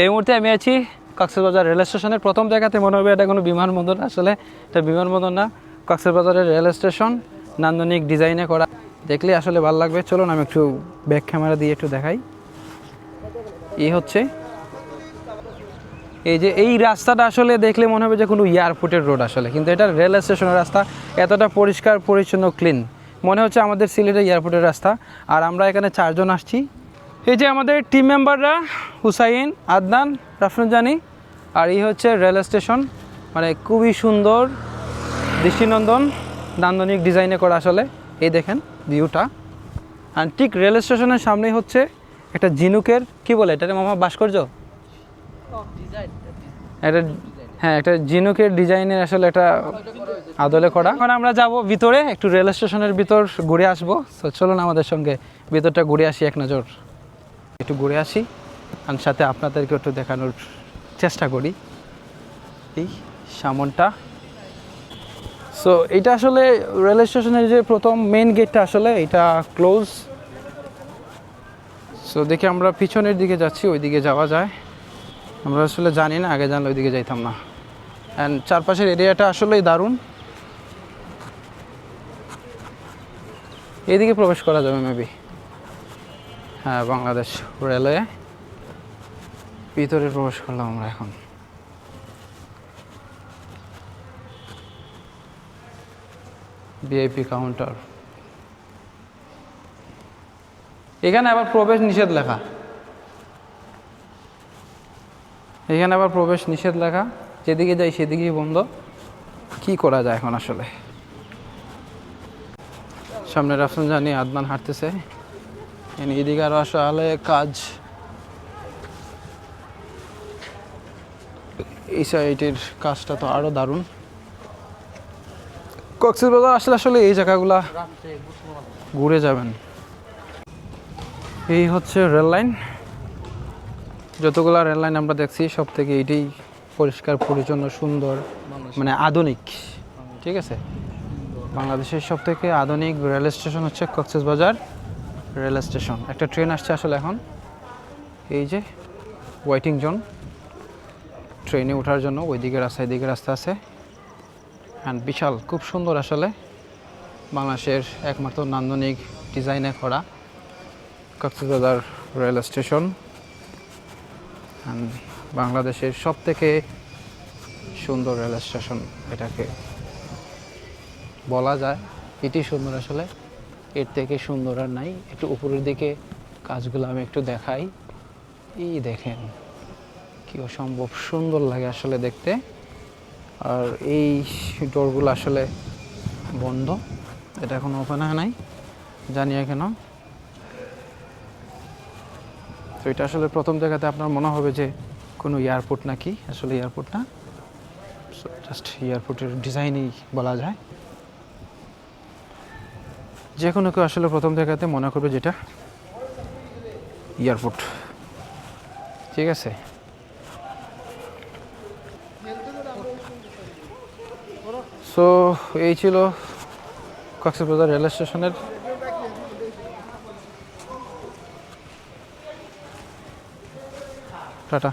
এই মুহূর্তে আমি আছি কক্সবাজার রেল স্টেশনের প্রথম জায়গাতে। মনে হবে এটা কোনো বিমানবন্দর, আসলে এটা বিমানবন্দর না। কক্সবাজারের রেল স্টেশন নান্দনিক ডিজাইনে করা। দেখলে আসলে ভালো লাগবে। চলুন আমি একটু ব্যাক ক্যামেরা দিয়ে একটু দেখাই। এই হচ্ছে। এই যে এই রাস্তাটা আসলে দেখলে মনে হবে যে কোনো এয়ারপোর্টের রোড আসলে। কিন্তু এটা রেল স্টেশনের রাস্তা। এতটা পরিষ্কার, পরিচ্ছন্ন ক্লিন মনে হচ্ছে আমাদের সিলেটের এয়ারপোর্টের রাস্তা। আর আমরা এখানে চারজন আসছি। এই যে আমাদের টিম মেম্বাররা হুসাইন, আদনান, রাফনুজানি, আর এই হচ্ছে রেল স্টেশন মানে খুবই সুন্দর দৃষ্টিনন্দন নান্দনিক ডিজাইনে করা আসলে। এই দেখেন ভিউটা আর ঠিক রেল স্টেশনের সামনেই হচ্ছে একটা ঝিনুকের, কি বলে এটা মামা, ভাস্কর্য? একটা হ্যাঁ একটা ঝিনুকের ডিজাইনের আসলে একটা আদলে করা। এখন আমরা যাব ভিতরে, একটু রেল স্টেশনের ভিতর ঘুরে আসব। তো চলুন আমাদের সঙ্গে ভিতরটা ঘুরে আসি এক নজর। একটু ঘুরে আসি আর সাথে আপনাদেরকে একটু দেখানোর চেষ্টা করি। এই সামনটা। সো এটা আসলে রেল স্টেশনের যে প্রথম মেন গেটটা আসলে এটা ক্লোজ সো দেখি আমরা পিছনের দিকে যাচ্ছি ওই দিকে যাওয়া যায়। আমরা আসলে জানি না, আগে জানলে ওইদিকে যাইতাম না। অ্যান্ড চারপাশের এরিয়াটা আসলেই দারুণ। এদিকে প্রবেশ করা যাবে মেবি বাংলাদেশ রেলওয়ে। ভিতরে প্রবেশ করলাম আমরা এখন। VIP counter. এখানে আবার প্রবেশ নিষেধ লেখা। এখানে আবার প্রবেশ নিষেধ লেখা। যেদিকে যাই সেদিকেই বন্ধ। কি করা যায় এখন আসলে? সামনে রাফসান জানি আদনান হাঁটতেছে। এদিকে আরও আসলে কাজ। এই কাজটা তো আরও দারুণ। কক্সবাজার আসলে আসলে এই জায়গাগুলা ঘুরে যাবেন। এই হচ্ছে রেল লাইন। যতগুলো রেল লাইন আমরা দেখছি সব থেকে এইটাই পরিষ্কার পরিচ্ছন্ন সুন্দর মানে আধুনিক। ঠিক আছে? বাংলাদেশের সব থেকে আধুনিক রেল স্টেশন হচ্ছে কক্সবাজার। Rail station. একটা ট্রেন আসছে আসলে এখন। এই যে ওয়েটিং জোন। ট্রেনে ওঠার জন্য ওইদিকে রাস্তা এদিকে রাস্তা আছে। অ্যান্ড বিশাল, খুব সুন্দর আসলে। বাংলাদেশের একমাত্র নান্দনিক ডিজাইনে করা কক্সবাজার রেল স্টেশন। And বাংলাদেশের সব থেকে সুন্দর রেল স্টেশন এটাকে বলা যায়। এটি সুন্দর আসলে। এর থেকে সুন্দর আর নাই। একটু উপরের দিকে কাজগুলো আমি একটু দেখাই। এই দেখেন, কি অসম্ভব সুন্দর লাগে আসলে দেখতে। আর এই ডোরগুলো আসলে বন্ধ। এটা এখন ওপেন হয় নাই, জানি কেন। তো এটা আসলে প্রথম জায়গাতে আপনার মনে হবে যে কোনো এয়ারপোর্ট নাকি, আসলে এয়ারপোর্ট না। জাস্ট এয়ারপোর্টের ডিজাইনই বলা যায়। যে কোনো কেউ আসলে প্রথম দেখাতে মনে করবে যেটা এয়ারপোর্ট। ঠিক আছে? সো এই ছিল কক্সবাজার রেল স্টেশনের টাটা।